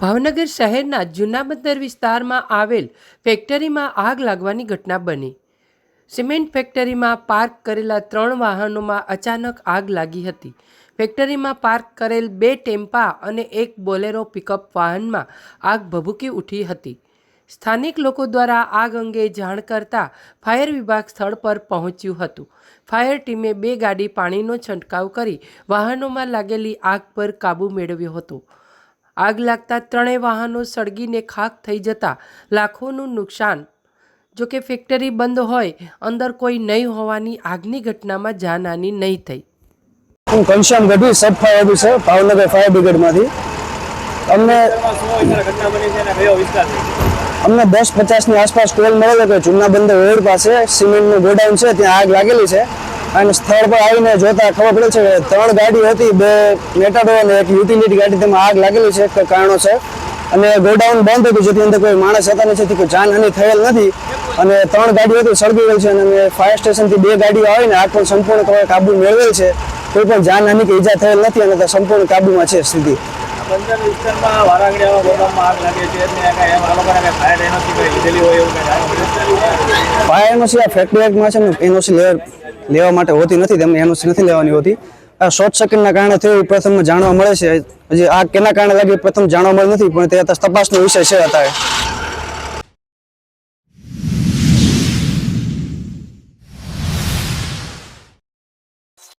ભાવનગર શહેરના જૂના બંદર વિસ્તારમાં આવેલ ફેક્ટરીમાં આગ લાગવાની ઘટના બની. સિમેન્ટ ફેક્ટરીમાં પાર્ક કરેલા ત્રણ વાહનોમાં અચાનક આગ લાગી હતી. ફેક્ટરીમાં પાર્ક કરેલ બે ટેમ્પા અને એક બોલેરો પિકઅપ વાહનમાં આગ ભભૂકી ઉઠી હતી. સ્થાનિક લોકો દ્વારા આગ અંગે જાણ કરતા ફાયર વિભાગ સ્થળ પર પહોંચ્યું હતું. ફાયર ટીમે બે ગાડી પાણીનો છંટકાવ કરી વાહનોમાં લાગેલી આગ પર કાબૂ મેળવ્યો હતો. આગ લાગતા ત્રણેય વાહનો સળગીને ખાખ થઈ જતા લાખોનું નુકસાન. જો કે ફેક્ટરી બંધ હોય, અંદર કોઈ નહીં હોવાની આગની ઘટનામાં જાનહાની નહીં થઈ. હું Ghanshyam Gadhvi, sub fire officer Bhavnagar fire બ્રિગેડમાંથી. અમને અમને દસ પચાસની આસપાસ કોલ મળેલો કે જૂના બંદર રોડ પાસે સિમેન્ટનું ગોડાઉન છે, ત્યાં આગ લાગેલી છે. અને સ્થળ પર આવીને જોતા ખબર પડે છે કે ત્રણ ગાડી હતી બે મેટાડો અને એક યુટિલિટી ગાડી તેમાં આગ લાગેલી છે કારણો કારણોસર. અને ગોડાઉન બંધ હતું જેથી અંદર કોઈ માણસ હતા નથી જેથી કોઈ જાનહાનિ થયેલ નથી. અને ત્રણ ગાડીઓ હતી સળગી ગઈ છે અને અમે ફાયર સ્ટેશનથી બે ગાડીઓ આવીને આગ પણ સંપૂર્ણ કાબુ મેળવેલ છે. કોઈ પણ જાનહાનિ કે ઈજા થયેલ નથી અને સંપૂર્ણ કાબુમાં છે સ્થિતિ. બંદર વિસ્તારમાં વારાંગડીયામાં ગોદામમાં આગ લાગે છે ફાયર એનઓસી ફાયર આ ફેક્ટરી એક્ટમાં છે ને એનઓસી લેવા માટે હોતી નથી, તેમને એનઓસી નથી લેવાની હોતી. આ શોર્ટ સર્કિટના કારણે થયું પ્રથમ જાણવા મળે છે. હજી આ કેના કારણે લાગ્યું પ્રથમ જાણવા મળે નથી, પણ તે તપાસનો વિષય છે અત્યારે.